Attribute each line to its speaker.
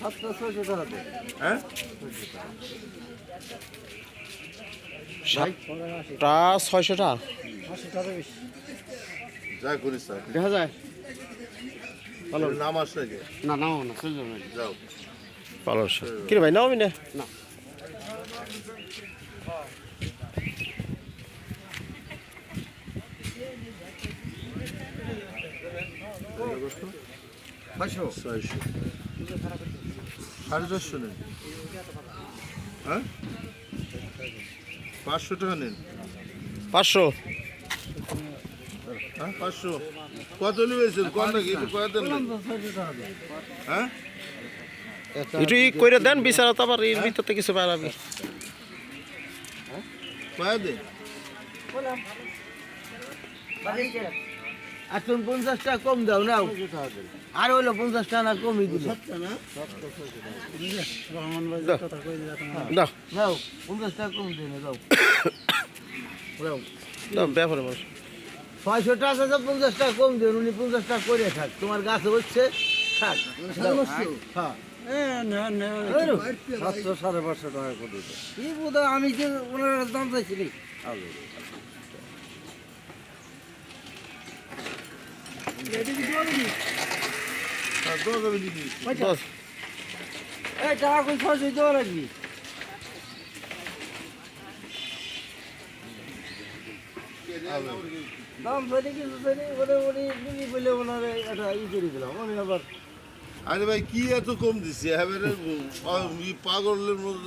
Speaker 1: সাতটা ছয়শো টাকা।
Speaker 2: হ্যাঁ যা। স্যার
Speaker 1: দেখা যায়।
Speaker 2: ভালো নাম আসছে
Speaker 1: না নাও না চলে যাবে
Speaker 2: যাও।
Speaker 3: ভালো কিরে ভাই নাও না।
Speaker 1: না। ছয়শো
Speaker 2: ছয়শো। সাড়ে চারশো নেন। হ্যাঁ? পাঁচশো টাকা নেন।
Speaker 3: পাঁচশো।
Speaker 2: হ্যাঁ পাঁচশো। কত নিয়েছেন? কত নাকি? একটু কয়ে দেন না। হ্যাঁ?
Speaker 3: একটু ই করে দেন বিচারা তো আবার এর ভিতর থেকে কিছু পারাবি
Speaker 2: কয়ে দেন?
Speaker 4: আর তুমি পঞ্চাশ টাকা কম দাও নাও। আর হইল পঞ্চাশ টাকা না কমই দিল।
Speaker 3: দাও।
Speaker 4: পঞ্চাশ টাকা কম দাও। দাও।
Speaker 3: ব্যাপারে বল
Speaker 4: ছয়শো টাকা পঞ্চাশ টাকা কম দিন উনি পঞ্চাশ টাকা করে থাক তোমার গাছে হচ্ছে থাক দাও।
Speaker 1: সাতশো সাড়ে পাঁচশো টাকা করে
Speaker 4: কি বোধ আমি যে ওনার দাম চাইছি।
Speaker 2: হ্যাঁ, আমি দিয়ে দিচ্ছি।
Speaker 3: দশ
Speaker 4: এই টাকা কই ছয়শো দেওয়া রাখবি দাম ধরে কিছু ধরে ওরে ওরে দিলি বলে করে দিলাম আমি আবার
Speaker 2: আরে ভাই কি এত কম হ্যাঁ পাগলের মধ্যে